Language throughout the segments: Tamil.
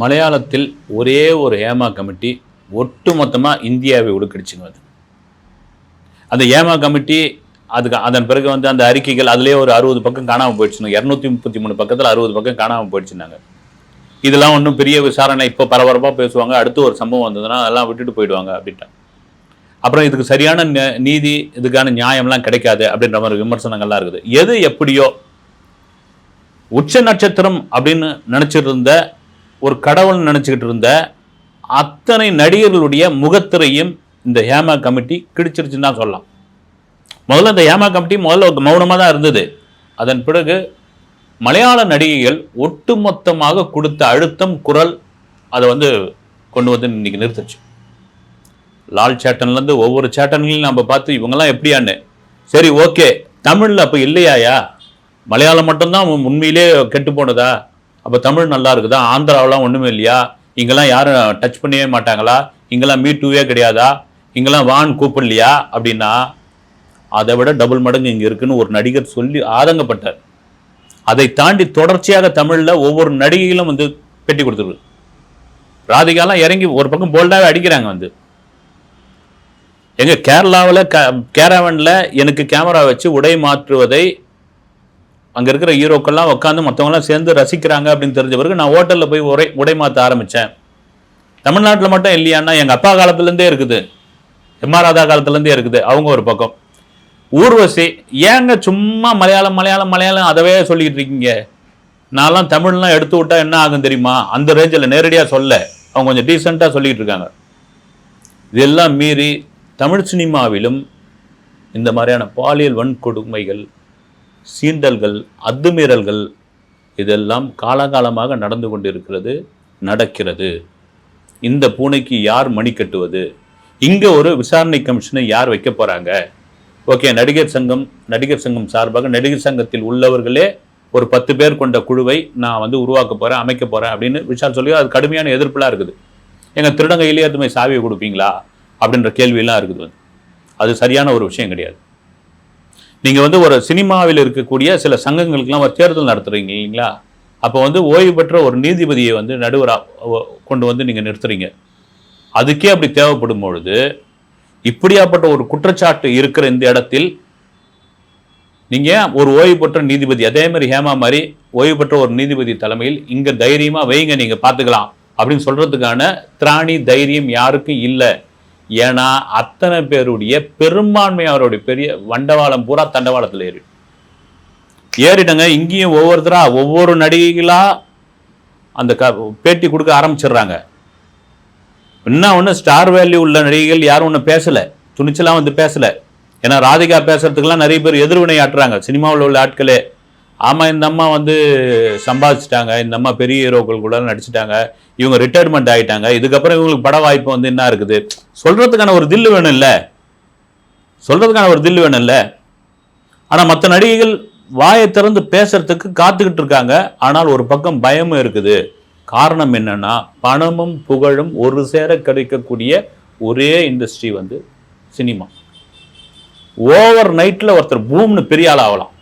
மலையாளத்தில் ஒரே ஒரு ஏமா கமிட்டி ஒட்டுமொத்தமாக இந்தியாவை உடுக்கடிச்சுங்க அது அந்த ஏமா கமிட்டி அதுக்கு அதன் பிறகு வந்து அந்த அறிக்கைகள் அதுலேயே ஒரு அறுபது பக்கம் காணாமல் போயிடுச்சுங்க இரநூத்தி முப்பத்தி மூணு பக்கத்தில் அறுபது பக்கம் காணாமல் போயிடுச்சுனாங்க இதெல்லாம் ஒன்றும் பெரிய விசாரணை இப்போ பரபரப்பாக பேசுவாங்க அடுத்து ஒரு சம்பவம் வந்ததுன்னா அதெல்லாம் விட்டுட்டு போயிடுவாங்க அப்படின்ட்டாங்க. அப்புறம் இதுக்கு சரியான நீதி இதுக்கான நியாயம்லாம் கிடைக்காது அப்படின்ற மாதிரி விமர்சனங்கள்லாம் இருக்குது. எது எப்படியோ உச்ச நட்சத்திரம் அப்படின்னு நினச்சிருந்த ஒரு கடவுள் நினச்சிக்கிட்டு இருந்த அத்தனை நடிகர்களுடைய முகத்திரையும் இந்த ஹேமா கமிட்டி கிடிச்சிருச்சுன்னு தான் சொல்லலாம். முதல்ல இந்த ஹேமா கமிட்டி முதல்ல மௌனமாக தான் இருந்தது. அதன் பிறகு மலையாள நடிகைகள் ஒட்டுமொத்தமாக கொடுத்த அழுத்தம் குரல் அதை வந்து கொண்டு வந்து இன்னைக்கு நிறுத்துச்சு. லால் சேட்டன்லேருந்து ஒவ்வொரு சேட்டன்களையும் நம்ம பார்த்து இவங்கெல்லாம் எப்படியான்னு. சரி ஓகே தமிழில் அப்போ இல்லையாயா? மலையாளம் மட்டும்தான் உண்மையிலே கெட்டு போனதா? அப்போ தமிழ் நல்லா இருக்குதா? ஆந்திராவெலாம் ஒன்றுமே இல்லையா? இங்கெல்லாம் யாரும் டச் பண்ணவே மாட்டாங்களா? இங்கெல்லாம் மீ டூவே கிடையாதா? இங்கெல்லாம் வான் கூப்பிடலையா? அப்படின்னா அதை விட டபுள் மடங்கு இங்கே இருக்குன்னு ஒரு நடிகர் சொல்லி ஆதங்கப்பட்டார். அதை தாண்டி தொடர்ச்சியாக தமிழில் ஒவ்வொரு நடிகைகளும் வந்து பெட்டி கொடுத்துருக்கு. ராதிகாலாம் இறங்கி ஒரு பக்கம் போல்டாகவே அடிக்கிறாங்க வந்து. எங்கள் கேரளாவில் க கேரவனில் எனக்கு கேமரா வச்சு உடை மாற்றுவதை அங்கே இருக்கிற ஹீரோக்கெல்லாம் உட்காந்து மற்றவங்களாம் சேர்ந்து ரசிக்கிறாங்க அப்படின்னு தெரிஞ்ச பிறகு நான் ஹோட்டலில் போய் உரை உடை மாற்ற ஆரம்பித்தேன் தமிழ்நாட்டில் மட்டும் இல்லையான்னா எங்கள் அப்பா காலத்துலேருந்தே இருக்குது. எம்ஆர் ராதா காலத்துலேருந்தே இருக்குது. அவங்க ஒரு பக்கம். ஊர்வசி ஏங்க சும்மா மலையாளம் மலையாளம் மலையாளம் அதவே சொல்லிக்கிட்டு இருக்கீங்க? நான்லாம் தமிழ்லாம் எடுத்து விட்டால் என்ன ஆகும் தெரியுமா? அந்த ரேஞ்சில் நேரடியாக சொல்ல. அவங்க கொஞ்சம் டீசெண்டாக சொல்லிக்கிட்டு இருக்காங்க. இதெல்லாம் மீறி தமிழ் சினிமாவிலும் இந்த மாதிரியான பாலியல் வன்கொடுமைகள் சீண்டல்கள் அத்துமீறல்கள் இதெல்லாம் காலகாலமாக நடந்து கொண்டிருக்கிறது நடக்கிறது. இந்த பூனைக்கு யார் மணி கட்டுவது? இங்கே ஒரு விசாரணை கமிஷனை யார் வைக்க போகிறாங்க ஓகே நடிகர் சங்கம் நடிகர் சங்கம் சார்பாக நடிகர் சங்கத்தில் உள்ளவர்களே ஒரு பத்து பேர் கொண்ட குழுவை நான் வந்து உருவாக்க போகிறேன் அமைக்க போகிறேன் அப்படின்னு விஷால் சொல்லி அது கடுமையான எதிர்ப்புலாம் இருக்குது. எங்கள் திருடங்க இளையத்துமை சாவியை கொடுப்பீங்களா? அப்படின்ற கேள்வியெல்லாம் இருக்குது அது சரியான ஒரு விஷயம் கிடையாது. நீங்கள் வந்து ஒரு சினிமாவில் இருக்கக்கூடிய சில சங்கங்களுக்கெல்லாம் ஒரு தேர்தல் நடத்துகிறீங்க இல்லைங்களா? அப்போ வந்து ஓய்வு பெற்ற ஒரு நீதிபதியை வந்து நடுவராக கொண்டு வந்து நீங்கள் நிறுத்துறீங்க. அதுக்கே அப்படி தேவைப்படும் பொழுது இப்படியாப்பட்ட ஒரு குற்றச்சாட்டு இருக்கிற இந்த இடத்தில் நீங்கள் ஒரு ஓய்வு பெற்ற நீதிபதி அதே மாதிரி ஹேமா மாதிரி ஓய்வு பெற்ற ஒரு நீதிபதி தலைமையில் இங்கே தைரியமாக வைங்க நீங்கள் பார்த்துக்கலாம். அப்படின்னு சொல்கிறதுக்கான திராணி தைரியம் யாருக்கும் இல்லை. ஏன்னா அத்தனை பேருடைய பெரும்பான்மை அவருடைய பெரிய வண்டவாளம் பூரா தண்டவாளத்தில் ஏறி. ஏறிடுங்க இங்கேயும் ஒவ்வொருத்தரா ஒவ்வொரு நடிகைகளா அந்த க பேட்டி கொடுக்க ஆரம்பிச்சிடுறாங்க. இன்னும் ஒன்று ஸ்டார் வேல்யூ உள்ள நடிகைகள் யாரும் ஒன்றும் பேசலை. துணிச்சலாம் வந்து பேசலை. ஏன்னா ராதிகா பேசுறதுக்கெல்லாம் நிறைய பேர் எதிர்வினை ஆட்டுறாங்க. சினிமாவில் உள்ள ஆட்களே. ஆமாம் இந்த அம்மா வந்து சம்பாதிச்சிட்டாங்க. இந்த அம்மா பெரிய ஹீரோக்கள் கூட நடிச்சிட்டாங்க. இவங்க ரிட்டையர்மெண்ட் ஆகிட்டாங்க இதுக்கப்புறம் இவங்களுக்கு பட வாய்ப்பு வந்து என்ன இருக்குது? சொல்கிறதுக்கான ஒரு தில்லு வேணும் இல்லை சொல்கிறதுக்கான ஒரு தில்லு வேணும் இல்லை ஆனால் மற்ற நடிகைகள் வாயை திறந்து பேசுறதுக்கு காத்துக்கிட்டு இருக்காங்க. ஆனால் ஒரு பக்கம் பயமும் இருக்குது. காரணம் என்னன்னா பணமும் புகழும் ஒரு சேர கிடைக்கக்கூடிய ஒரே இண்டஸ்ட்ரி வந்து சினிமா ஓவர் நைட்டில் ஒருத்தர் பூம்னு பெரிய ஆள் ஆகலாம்.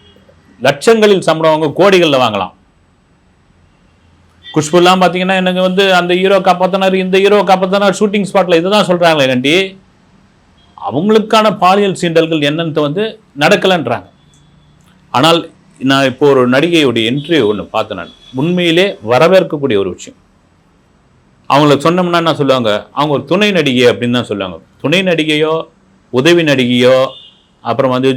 லட்சங்களில் சம்பளம் வாங்க கோடிகளில் வாங்கலாம். குஷ்புலாம் பார்த்தீங்கன்னா எனக்கு வந்து அந்த ஹீரோ காப்பாத்தினார் இந்த ஹீரோ காப்பாத்தினார் ஷூட்டிங் ஸ்பாட்டில் இதுதான் சொல்கிறாங்களே நண்டி. அவங்களுக்கான பாலியல் சீண்டல்கள் என்னன்னு வந்து நடக்கலைன்றாங்க. ஆனால் நான் இப்போ ஒரு நடிகையுடைய இன்டர்வியூ ஒன்று பார்த்தேன் நான். உண்மையிலே வரவேற்கக்கூடிய ஒரு விஷயம். அவங்களுக்கு சொன்னோம்னா என்ன சொல்லுவாங்க? அவங்க ஒரு துணை நடிகை அப்படின்னு தான் சொல்லுவாங்க. துணை நடிகையோ உதவி நடிகையோ அப்புறம் வந்து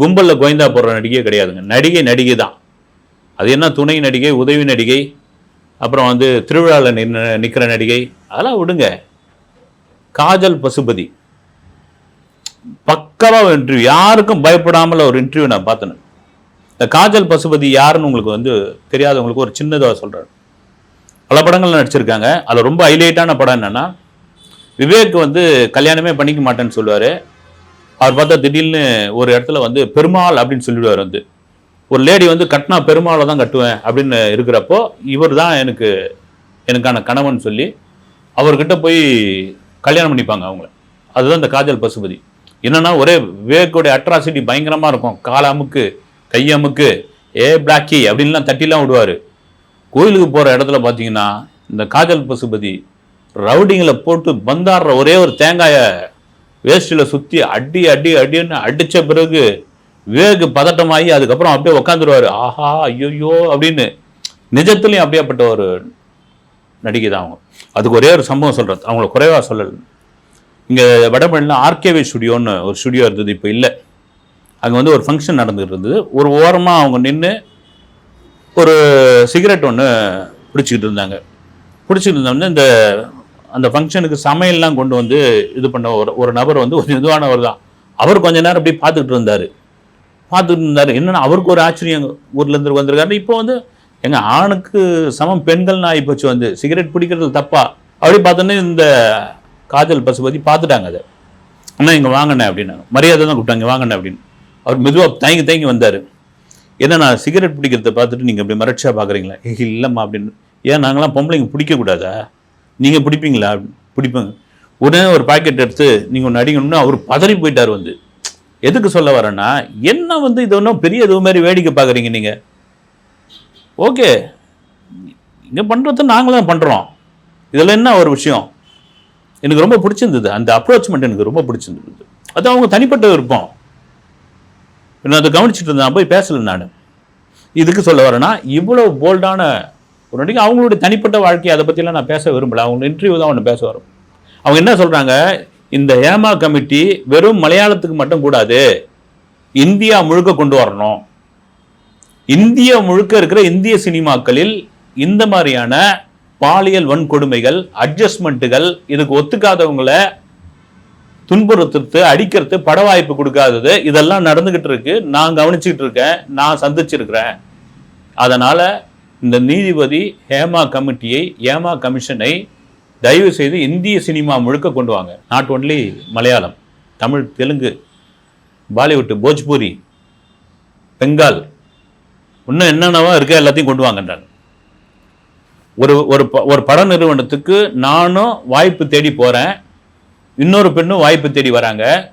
கும்பலில் கோயந்தா போடுற நடிகை கிடையாதுங்க. நடிகை நடிகை தான் அது என்ன துணை நடிகை உதவி நடிகை அப்புறம் வந்து திருவிழாவில் நின்று நிற்கிற நடிகை அதெல்லாம் விடுங்க. காஜல் பசுபதி. பக்காவாக இன்டர்வியூ யாருக்கும் பயப்படாமல் ஒரு இன்டர்வியூ நான் பார்த்தேன். இந்த காஜல் பசுபதி யாருன்னு உங்களுக்கு வந்து தெரியாதவங்களுக்கு ஒரு சின்னதாக சொல்கிறேன் பல படங்கள் நடிச்சிருக்காங்க. அதில் ரொம்ப ஹைலைட்டான படம் என்னென்னா விவேக் வந்து கல்யாணமே பண்ணிக்க மாட்டேன்னு சொல்லுவார். அவர் பார்த்தா திடீர்னு ஒரு இடத்துல வந்து பெருமாள் அப்படின்னு சொல்லிடுவார் வந்து. ஒரு லேடி வந்து கட்டினா பெருமாளை தான் கட்டுவேன் அப்படின்னு இருக்கிறப்போ இவர் தான் எனக்கு எனக்கான கணவன் சொல்லி அவர்கிட்ட போய் கல்யாணம் பண்ணிப்பாங்க அவங்கள. அதுதான் இந்த காஜல் பசுபதி. என்னன்னா ஒரே விவேக்குடைய அட்ராசிட்டி பயங்கரமாக இருக்கும். கால் அமுக்கு கை அமுக்கு ஏ பிளாக்கி அப்படின்லாம் தட்டிலாம் விடுவார். கோயிலுக்கு போகிற இடத்துல பார்த்தீங்கன்னா இந்த காஜல் பசுபதி ரவுடிங்கில் போட்டு பந்தாடுற ஒரே ஒரு தேங்காயை வேஷ்டியில் சுற்றி அடி அடி அடின்னு அடித்த பிறகு வேகு பதட்டமாகி அதுக்கப்புறம் அப்படியே உட்காந்துருவார் ஆஹா ஐயோயோ அப்படின்னு நிஜத்துலையும் அப்படியேப்பட்ட ஒரு நடிகை தான் அவங்க. அதுக்கு ஒரே ஒரு சம்பவம் சொல்கிறது அவங்கள குறைவாக சொல்லலை. இங்கே வடபழனியில் ஆர்கேவி ஸ்டுடியோன்னு ஒரு ஸ்டுடியோ இருந்தது இப்போ இல்லை. அங்கே வந்து ஒரு ஃபங்க்ஷன் நடந்துகிட்டு இருந்தது. ஒரு ஓரமாக அவங்க நின்று ஒரு சிகரெட் ஒன்று பிடிச்சிக்கிட்டு இருந்தாங்க. பிடிச்சிட்டு இருந்தோடனே இந்த அந்த ஃபங்க்ஷனுக்கு சமையல்லாம் கொண்டு வந்து இது பண்ண ஒரு ஒரு நபர் வந்து ஒரு இதுவானவர் தான். அவர் கொஞ்ச நேரம் அப்படியே பார்த்துட்டு இருந்தார். பார்த்துட்டு இருந்தார். என்னென்னா அவருக்கு ஒரு ஆச்சரியம் ஊர்லேருந்து வந்திருக்காரு. இப்போ வந்து எங்கள் ஆணுக்கு சமம் பெண்கள்னு ஆகிப்போச்சு வந்து சிகரெட் பிடிக்கிறது தப்பா? அப்படி பார்த்தோன்னே இந்த காஜல் பசுபதி பார்த்துட்டாங்க அதை. ஆனால் இங்கே வாங்கினேன் அப்படின்னாங்க மரியாதை தான் கூப்பிட்டாங்க வாங்கினேன் அப்படின்னு. அவர் மெதுவாக தயங்கி தயங்கி வந்தார். ஏன்னா நான் சிகரெட் பிடிக்கிறத பார்த்துட்டு நீங்கள் அப்படி மறைச்சா பார்க்குறீங்களா? இல்லைம்மா அப்படின்னு. ஏன் நாங்களாம் பொம்பளைங்க பிடிக்கக்கூடாதா? நீங்கள் பிடிப்பீங்களா? பிடிப்பேங்க. உடனே ஒரு பாக்கெட் எடுத்து நீங்கள் ஒன்று அடிக்கணும்னு அவர் பதறி போயிட்டார் வந்து. எதுக்கு சொல்ல வரேன்னா என்ன வந்து இது ஒன்றும் பெரிய இது மாதிரி வேடிக்கை பார்க்குறீங்க நீங்கள் ஓகே. இங்கே பண்ணுறது நாங்களும் தான் பண்ணுறோம் இதில் என்ன ஒரு விஷயம்? எனக்கு ரொம்ப பிடிச்சிருந்தது. அந்த அப்ரோச்மெண்ட் எனக்கு ரொம்ப பிடிச்சிருந்தது. அது அவங்க தனிப்பட்ட விருப்பம். நான் அதை கவனிச்சுட்டு இருந்தேன். போய் பேசலை நான். இதுக்கு சொல்ல வரேன்னா இவ்வளோ போல்டான ஒரு நடிகை அவங்களுடைய தனிப்பட்ட வாழ்க்கை அதை பற்றிலாம் நான் பேச விரும்பல. அவங்க இன்டர்வியூ தான் ஒன்று பேச வரும். அவங்க என்ன சொல்கிறாங்க இந்த ஏமா கமிட்டி வெறும் மலையாளத்துக்கு மட்டும் கூடாது இந்தியா முழுக்க கொண்டு வரணும். இந்திய முழுக்க இருக்கிற இந்திய சினிமாக்களில் இந்த மாதிரியான பாலியல் வன்கொடுமைகள் அட்ஜஸ்ட்மெண்ட்டுகள் இதுக்கு ஒத்துக்காதவங்களை துன்புறுத்துறது அடிக்கிறது பட வாய்ப்பு கொடுக்காதது இதெல்லாம் நடந்துகிட்டு இருக்கு. நான் கவனிச்சுக்கிட்டு இருக்கேன் நான் சந்திச்சிருக்கிறேன். அதனால இந்த நீதிபதி ஹேமா கமிட்டியை ஹேமா கமிஷனை தயவு செய்து இந்திய சினிமா முழுக்க கொண்டு வாங்க. நாட் ஒன்லி மலையாளம் தமிழ் தெலுங்கு பாலிவுட் போஜ்பூரி பெங்கால் இன்னும் என்னென்னவோ இருக்க எல்லாத்தையும் கொண்டு வாங்கன்றாங்க. ஒரு ஒரு ப- ஒரு பட நிறுவனத்துக்கு நானும் வாய்ப்பு தேடி போகிறேன் இன்னொரு பெண்ணும் வாய்ப்பு தேடி வராங்க.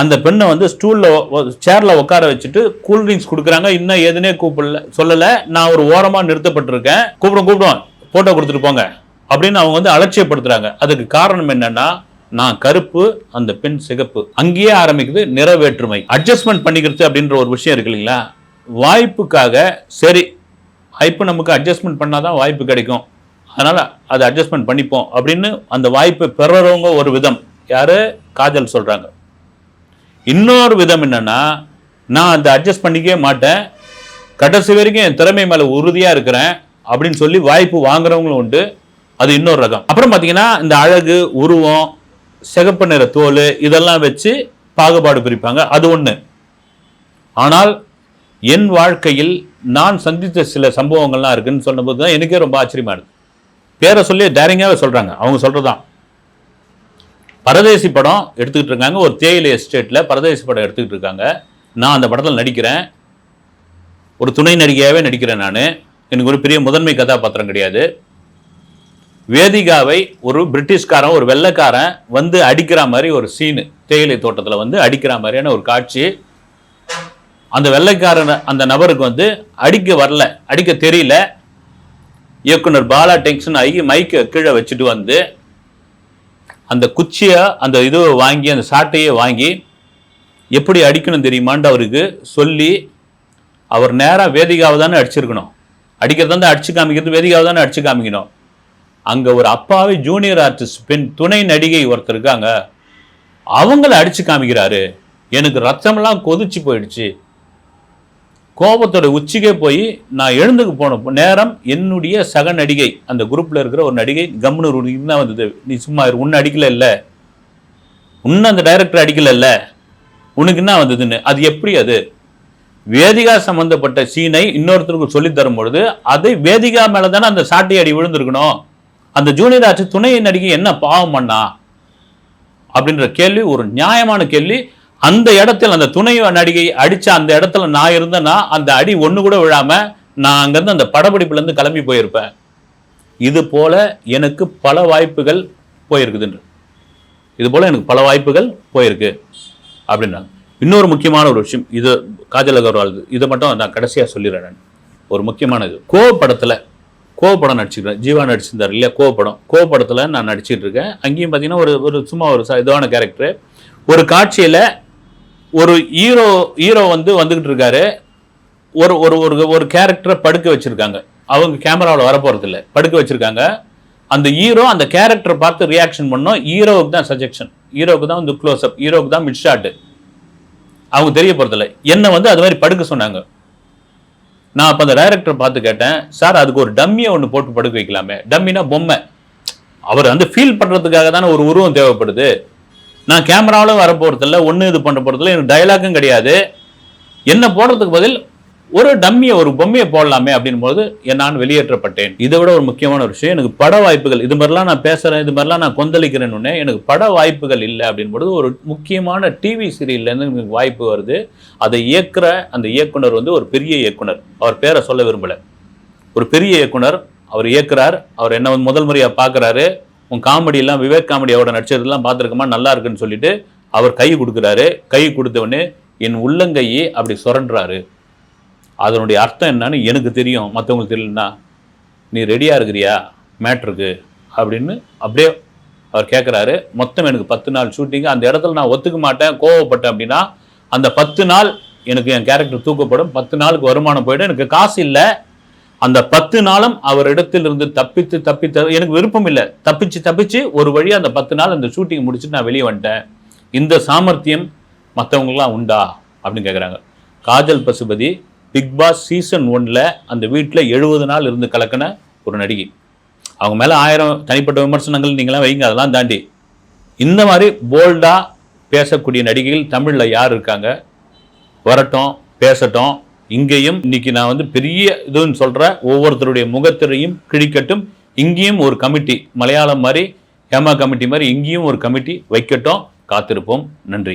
அந்த பெண்ணை வந்து ஸ்டூலில் சேரில் உட்கார வச்சுட்டு கூல்ட்ரிங்க்ஸ் கொடுக்குறாங்க. இன்னும் எதுனே கூப்பிடல சொல்லலை. நான் ஒரு ஓரமாக நிறுத்தப்பட்டிருக்கேன். கூப்பிடும் கூப்பிடும் ஃபோட்டோ கொடுத்துட்டு போங்க. அப்படின்னு அவங்க வந்து அலட்சியப்படுத்துகிறாங்க அதுக்கு காரணம் என்னன்னா நான் கருப்பு அந்த பெண் சிகப்பு. அங்கேயே ஆரம்பிக்குது நிறவேற்றுமை. அட்ஜஸ்ட்மெண்ட் பண்ணிக்கிறது அப்படின்ற ஒரு விஷயம் இருக்கு இல்லைங்களா? வாய்ப்புக்காக சரி இப்போ நமக்கு அட்ஜஸ்ட்மெண்ட் பண்ணாதான் வாய்ப்பு கிடைக்கும். அதனால் அதை அட்ஜஸ்ட்மெண்ட் பண்ணிப்போம் அப்படின்னு அந்த வாய்ப்பை பெறுறவங்க ஒரு விதம். யார்? காஜல் சொல்கிறாங்க இன்னொரு விதம் என்னன்னா நான் அந்த அட்ஜஸ்ட் பண்ணிக்கவே மாட்டேன். கடைசி வரைக்கும் என் திறமை மேலே உறுதியாக இருக்கிறேன் அப்படின்னு சொல்லி வாய்ப்பு வாங்குறவங்களும் உண்டு. அது இன்னொரு ரகம். அப்புறம் பார்த்தீங்கன்னா இந்த அழகு உருவம் சிகப்பு நிற தோல் இதெல்லாம் வச்சு பாகுபாடு பிரிப்பாங்க. அது ஒன்று ஆனால் என் வாழ்க்கையில் நான் சந்தித்த சில சம்பவங்கள்லாம் இருக்குன்னு சொன்னபோது தான் எனக்கே ரொம்ப ஆச்சரியமாக இருக்குது பேரை சொல்லி டேரிங்காகவே சொல்கிறாங்க அவங்க சொல்கிறதான் பரதேசி படம் எடுத்துக்கிட்டு இருக்காங்க. ஒரு தேயிலை எஸ்டேட்டில் பரதேசி படம் எடுத்துக்கிட்டு இருக்காங்க. நான் அந்த படத்தில் நடிக்கிறேன். ஒரு துணை நடிகையாகவே நடிக்கிறேன் நான். எனக்கு ஒரு பெரிய முதன்மை கதாபாத்திரம் கிடையாது. வேதிகாவை ஒரு பிரிட்டிஷ்காரன் ஒரு வெள்ளைக்காரன் வந்து அடிக்கிற மாதிரி ஒரு சீனு தேயிலை தோட்டத்தில் வந்து அடிக்கிற மாதிரியான ஒரு காட்சி. அந்த வெள்ளைக்காரன் அந்த நபருக்கு வந்து அடிக்க வரல அடிக்க தெரியல. இயக்குனர் பாலா டென்ஷன் ஆகி மைக்கை கீழே வச்சுட்டு வந்து அந்த குச்சியை அந்த இது வாங்கி அந்த சாட்டையை வாங்கி எப்படி அடிக்கணும் தெரியுமான்ட்டு அவருக்கு சொல்லி அவர் நேராக வேதிகாவை தானே அடிச்சிருக்கணும். அடிக்கிறது தான் அடிச்சு காமிக்கிறது வேதிகாவை தானே அடிச்சு காமிக்கணும். அங்கே ஒரு அப்பாவி ஜூனியர் ஆர்டிஸ்ட் பெண் துணை நடிகை ஒருத்தர் இருக்காங்க. அவங்கள அடித்து காமிக்கிறாரு. எனக்கு ரத்தமெல்லாம் கொதிச்சு போயிடுச்சு. கோபத்தோட உச்சிக்கே போய் நான் எழுந்துக்கு போன நேரம் என்னுடைய சக நடிகை அந்த குரூப்பில் இருக்கிற ஒரு நடிகை கம்னு தான் வந்தது. நீ சும்மா இரு, உன்னை அடிக்கல இல்லை. உன்னை அந்த டைரக்டர் அடிக்கல இல்லை. உனக்கு என்ன வந்ததுன்னு? அது எப்படி அது? வேதிகா சம்பந்தப்பட்ட சீனை இன்னொருத்தருக்கு சொல்லி தரும்பொழுது அதை வேதிகா மேலே தானே அந்த சாட்டை அடி விழுந்திருக்கணும்? அந்த ஜூனியர் ஆச்சு துணை நடிகை என்ன பாவம் பண்ணா? அப்படின்ற கேள்வி ஒரு நியாயமான கேள்வி அந்த இடத்துல அந்த துணை நடிகை அடிச்ச அந்த இடத்துல நான் இருந்தேன்னா அந்த அடி ஒண்ணு கூட விழாம நான் அங்கிருந்து அந்த படப்பிடிப்புல இருந்து கிளம்பி போயிருப்பேன். இது போல எனக்கு பல வாய்ப்புகள் போயிருக்குதுன்ற. இது போல எனக்கு பல வாய்ப்புகள் போயிருக்கு அப்படின்னா இன்னொரு முக்கியமான ஒரு விஷயம் இது காஜல் அகர்வால் இதை மட்டும் நான் கடைசியாக சொல்லிடுறேன் நான். ஒரு முக்கியமானது கோ படத்துல கோவப்படம் நடிச்சிருக்கேன் ஜீவா நடிச்சிருந்தார் இல்லையா கோவப்படம் கோவப்படத்தில் நான் நடிச்சிட்டு இருக்கேன். அங்கேயும் பார்த்தீங்கன்னா ஒரு ஒரு சும்மா ஒரு இதுவான கேரக்டர் ஒரு காட்சியில் ஒரு ஹீரோ ஹீரோ வந்து வந்துகிட்டு இருக்காரு. ஒரு ஒரு ஒரு ஒரு கேரக்டரை படுக்க வச்சுருக்காங்க. அவங்க கேமராவில் வரப்போகிறது இல்லை படுக்க வச்சுருக்காங்க. அந்த ஹீரோ அந்த கேரக்டரை பார்த்து ரியாக்ஷன் பண்ணோம். ஹீரோவுக்கு தான் சஜெக்ஷன் ஹீரோவுக்கு தான் வந்து க்ளோஸ் அப் ஹீரோவுக்கு தான் மிட் ஷாட்டு அவங்க தெரிய போகிறதில்ல என்னை வந்து அது மாதிரி படுக்க சொன்னாங்க. நான் அப்போ அந்த டைரக்டர் பார்த்து கேட்டேன் சார் அதுக்கு ஒரு டம்மியை ஒன்று போட்டு படுக்க வைக்கலாமே. டம்மினா பொம்மை. அவர் வந்து ஃபீல் பண்ணுறதுக்காக தானே ஒரு உருவம் தேவைப்படுது. நான் கேமராவிலும் வர போகிறதில்ல ஒன்றும் இது பண்ண போகிறதில்ல எனக்கு டைலாக்கும் கிடையாது. என்ன போடுறதுக்கு பதில் ஒரு டம்மியை ஒரு பொம்மையை போடலாமே அப்படின் போது நான் வெளியேற்றப்பட்டேன். இதை விட ஒரு முக்கியமான ஒரு விஷயம் எனக்கு பட வாய்ப்புகள் இது மாதிரிலாம் நான் பேசுகிறேன் இது மாதிரிலாம் நான் கொந்தளிக்கிறேன்னு எனக்கு பட வாய்ப்புகள் இல்லை அப்படின்போது ஒரு முக்கியமான டிவி சீரியல்லேருந்து எனக்கு வாய்ப்பு வருது. அதை இயக்குற அந்த இயக்குனர் வந்து ஒரு பெரிய இயக்குனர். அவர் பேரை சொல்ல விரும்பலை. ஒரு பெரிய இயக்குனர் அவர் இயக்குறார் அவர் என்ன வந்து முதல் முறையாக பார்க்குறாரு. உன் காமெடியெல்லாம் விவேக் காமெடியோட நடிச்சதெல்லாம் பார்த்துருக்கமா? நல்லா இருக்குன்னு சொல்லிட்டு அவர் கை கொடுக்குறாரு. கை கொடுத்தவொடனே என் உள்ளங்கையை அப்படி சுரண்டுறாரு. அதனுடைய அர்த்தம் என்னன்னு எனக்கு தெரியும். மற்றவங்களுக்கு தெரியலனா நீ ரெடியாக இருக்கிறியா? மேட்ருக்கு அப்படின்னு அப்படியே அவர் கேட்குறாரு மொத்தம் எனக்கு பத்து நாள் ஷூட்டிங்கு அந்த இடத்துல நான் ஒத்துக்க மாட்டேன் கோவப்பட்டேன் அப்படின்னா அந்த பத்து நாள் எனக்கு என் கேரக்டர் தூக்கப்படும். பத்து நாளுக்கு வருமானம் போயிடும். எனக்கு காசு இல்லை. அந்த பத்து நாளும் அவரிடத்திலிருந்து தப்பித்து தப்பித்து எனக்கு விருப்பம் இல்லை. தப்பிச்சு தப்பிச்சு ஒரு வழி அந்த பத்து நாள் அந்த ஷூட்டிங் முடிச்சுட்டு நான் வெளியே வந்துட்டேன். இந்த சாமர்த்தியம் மற்றவங்களாம் உண்டா? அப்படின்னு கேட்குறாங்க Kajal Pasupathi Bigg Boss season ஒன்ல அந்த வீட்டில் எழுபது நாள் இருந்து கலக்கின ஒரு நடிகை. அவங்க மேலே ஆயிரம் தனிப்பட்ட விமர்சனங்கள் நீங்களாம் வைங்க அதெல்லாம் தாண்டி. இந்த மாதிரி போல்டாக பேசக்கூடிய நடிகைகள் தமிழில் யார் இருக்காங்க? வரட்டும் பேசட்டும். இங்கேயும் இன்னைக்கு நான் வந்து பெரிய இதுன்னு சொல்கிறேன் ஒவ்வொருத்தருடைய முகத்திரையும் கிழிக்கட்டும். இங்கேயும் ஒரு கமிட்டி மலையாளம் மாதிரி ஹேமா கமிட்டி மாதிரி இங்கேயும் ஒரு கமிட்டி வைக்கட்டும். காத்திருப்போம். நன்றி.